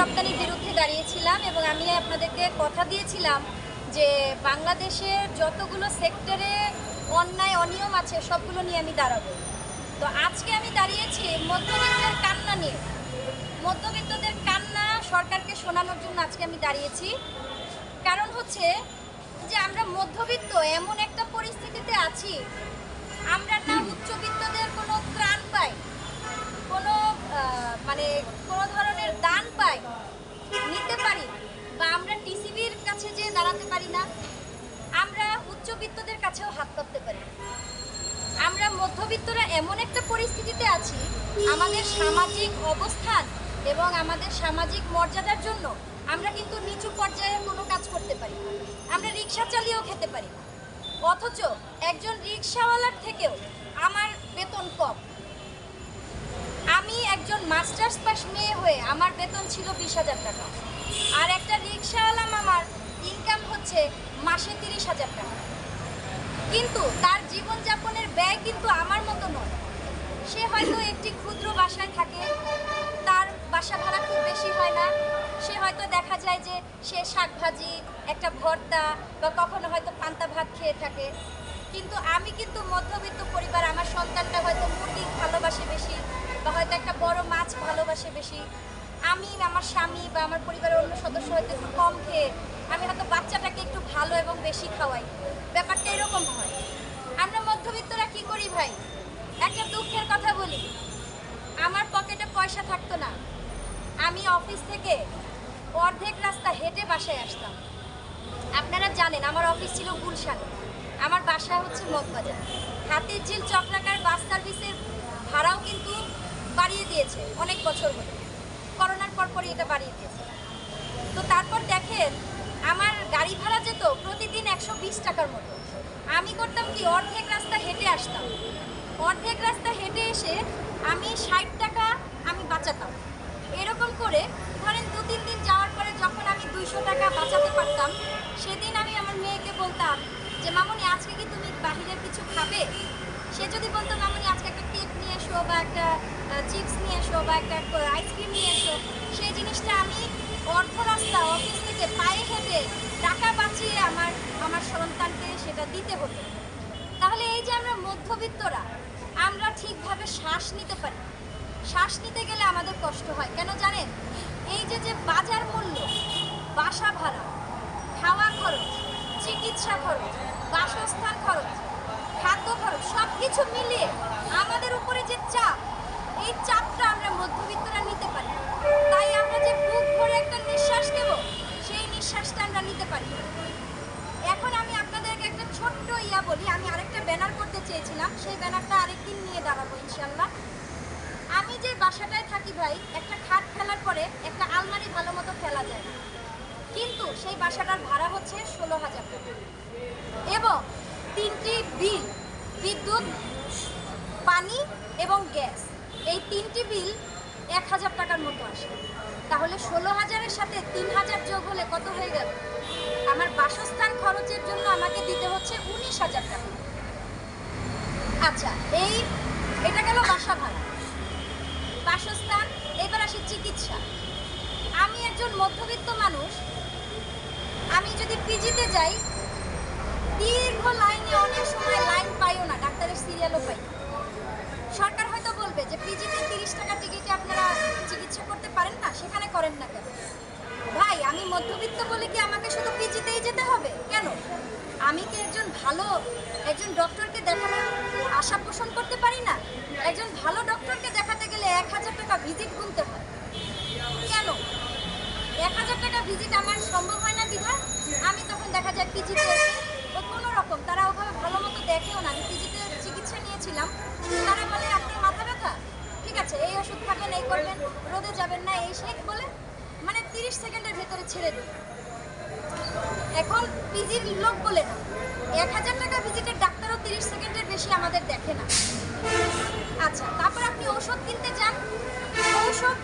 রপ্তানির বিরুদ্ধে দাঁড়িয়েছিলাম এবং আমি আপনাদেরকে কথা দিয়েছিলাম যে বাংলাদেশের যতগুলো সেক্টরে অন্যায়, অনিয়ম আছে, সবগুলো নিয়ে আমি দাঁড়াবো। তো আজকে আমি দাঁড়িয়েছি মধ্যবিত্তের কান্না নিয়ে। মধ্যবিত্তদের কান্না সরকারকে শোনানোর জন্য আজকে আমি দাঁড়িয়েছি। কারণ হচ্ছে যে আমরা মধ্যবিত্ত, এমন একটা পরিস্থিতিতে আছি, আমরা না উচ্চবিত্তদের কোনো ত্রাণ পাই। মধ্যবিত্তরা এমন একটা পরিস্থিতিতে আছি, আমাদের সামাজিক অবস্থান এবং আমাদের সামাজিক মর্যাদার জন্য আমরা কিন্তু নিচু পর্যায়ে কোনো কাজ করতে পারি আমরা রিক্সা চালিয়েও খেতে পারি অথচ একজন রিক্সাওয়ালার থেকেও আমার বেতন কম। আমি একজন মাস্টার্স পাস মেয়ে হয়ে আমার বেতন ছিল বিশ হাজার টাকা। আর একটা রিক্সাওয়ালা মামার ইনকাম হচ্ছে মাসে তিরিশ হাজার টাকা। কিন্তু তার জীবনযাপনের ব্যয় কিন্তু আমার মতো নয়। সে হয়তো একটি ক্ষুদ্র বাসায় থাকে, তার বাসা ভাড়া খুব বেশি হয় না। সে হয়তো দেখা যায় যে সে শাক ভাজি একটা ভর্তা বা কখনো হয়তো পান্তা ভাত খেয়ে থাকে। কিন্তু আমি কিন্তু মধ্যবিত্ত পরিবার, আমার সন্তানটা হয়তো মুরগি ভালোবাসে বেশি বা হয়তো একটা বড় মাছ ভালোবাসে বেশি। আমি, আমার স্বামী বা আমার পরিবারের অন্য সদস্য হয়তো একটু কম খেয়ে, আমি হয়তো বাচ্চাটাকে একটু ভালো এবং বেশি খাওয়াই। ব্যাপারটা এরকম হয়। আমরা মধ্যবিত্তরা কি করি ভাই? একটা দুঃখের কথা বলি। আমার পকেটে পয়সা থাকতো না। আমি অফিস থেকে অর্ধেক রাস্তা হেঁটে বাসায় আসতাম। আপনারা জানেন, আমার অফিস ছিল গুলশানে। আমার বাসা হচ্ছে মগবাজার। হাতির ঝিল চক্রাকার বাস সার্ভিসের ভাড়াও কিন্তু বাড়িয়ে দিয়েছে অনেক বছর হলো করোনার পর পরই এটা বাড়িয়ে দিয়েছে। তো তারপর দেখেন, আমার গাড়ি একশো বিশ টাকার মতো। আমি করতাম কি, অর্ধেক রাস্তা হেঁটে আসতাম। অর্ধেক রাস্তা হেঁটে এসে আমি ষাট টাকা আমি বাঁচাতাম। এরকম করে ধরেন দু, তিন দিন যাওয়ার পরে যখন আমি দুইশো টাকা বাঁচাতে পারতাম, সেদিন আমি আমার মেয়েকে বলতাম যে, মামনি, আজকে কি তুমি বাহিরের কিছু খাবে? সে যদি বলতো, মামনি, আজকে একটা কেক নিয়ে এসো বা একটা চিপস নিয়ে এসো বা একটা আইসক্রিম নিয়ে এসো। সেই জিনিসটা আমি অর্ধ রাস্তা অফিস থেকে পায়ে হেঁটে টাকা বাঁচিয়ে আমার সন্তানকে সেটা দিতে হতো। তাহলে এই যে আমরা মধ্যবিত্তরা, আমরা ঠিকভাবে শ্বাস নিতে পারি। শ্বাস নিতে গেলে আমাদের কষ্ট হয়। কেন জানেন? এই যে যে বাজার মূল্য, বাসা ভাড়া, খাওয়া খরচ, চিকিৎসা খরচ, বাসস্থান খরচ, খাদ্য খরচ সব কিছু মিলিয়ে আমাদের উপরে যে চাপ, এই চাপটা আমরা মধ্যবিত্তরা নিতে পারি। তাই আমরা যে বুক ভরে একটা নিঃশ্বাস নেব, সেই নিঃশ্বাসটা আমরা নিতে পারি। এখন আমি আপনাদেরকে একটা ছোট্ট ইয়া বলি, আমি আরেকটা ব্যানার করতে চেয়েছিলাম, সেই ব্যানারটা আরেকদিন নিয়ে দাঁড়াবো ইনশাল্লাহ আমি যে বাসাটায় থাকি ভাই, একটা খাট ফেলার পরে একটা আলমারি ভালো মতো ফেলা যায় না। কিন্তু সেই বাসাটার ভাড়া হচ্ছে ষোলো হাজার টাকা। এবং তিনটি বিল, বিদ্যুৎ, পানি এবং গ্যাস, এই তিনটি বিল এক হাজার টাকার মতো আসে। তাহলে ষোলো হাজারের সাথে তিন হাজার যোগ হলে কত হয়ে গেল? বাসস্থান খরচের জন্য আমাকে দিতে হচ্ছে উনিশ হাজার টাকা। আচ্ছা এই, এটা গেল বাসা ভাড়া। বাসস্থান, এবার আসি চিকিৎসা। আমি একজন মধ্যবিত্ত মানুষ, আমি যদি পিজিতে যাই, দীর্ঘ লাইনে অনেক সময় লাইন পাইও না, ডাক্তারের সিরিয়ালও পাই সরকার হয়তো বলবে যে পিজিতে তিরিশ টাকা টিকিটে আপনারা চিকিৎসা করতে পারেন না, সেখানে করেন না কেন? ভাই, আমি মধ্যবিত্ত বলে কি আমাকে শুধু পিজিতেই যেতে হবে? কেন? আমি কি একজন ভালো, একজন ডক্টরকে দেখানোর আশা পোষণ করতে পারি না? একজন ভালো ডক্টরকে দেখাতে গেলে এক হাজার টাকা ভিজিট গুনতে হয়। কেন? এক হাজার টাকা ভিজিট আমার ছেড়ে দিই। এখন পিজির লোক বলে না। এক হাজার টাকা ভিজিটের ডাক্তারও তিরিশ সেকেন্ডের বেশি আমাদের দেখে না। আচ্ছা তারপর আপনি ওষুধ কিনতে চান ঔষধ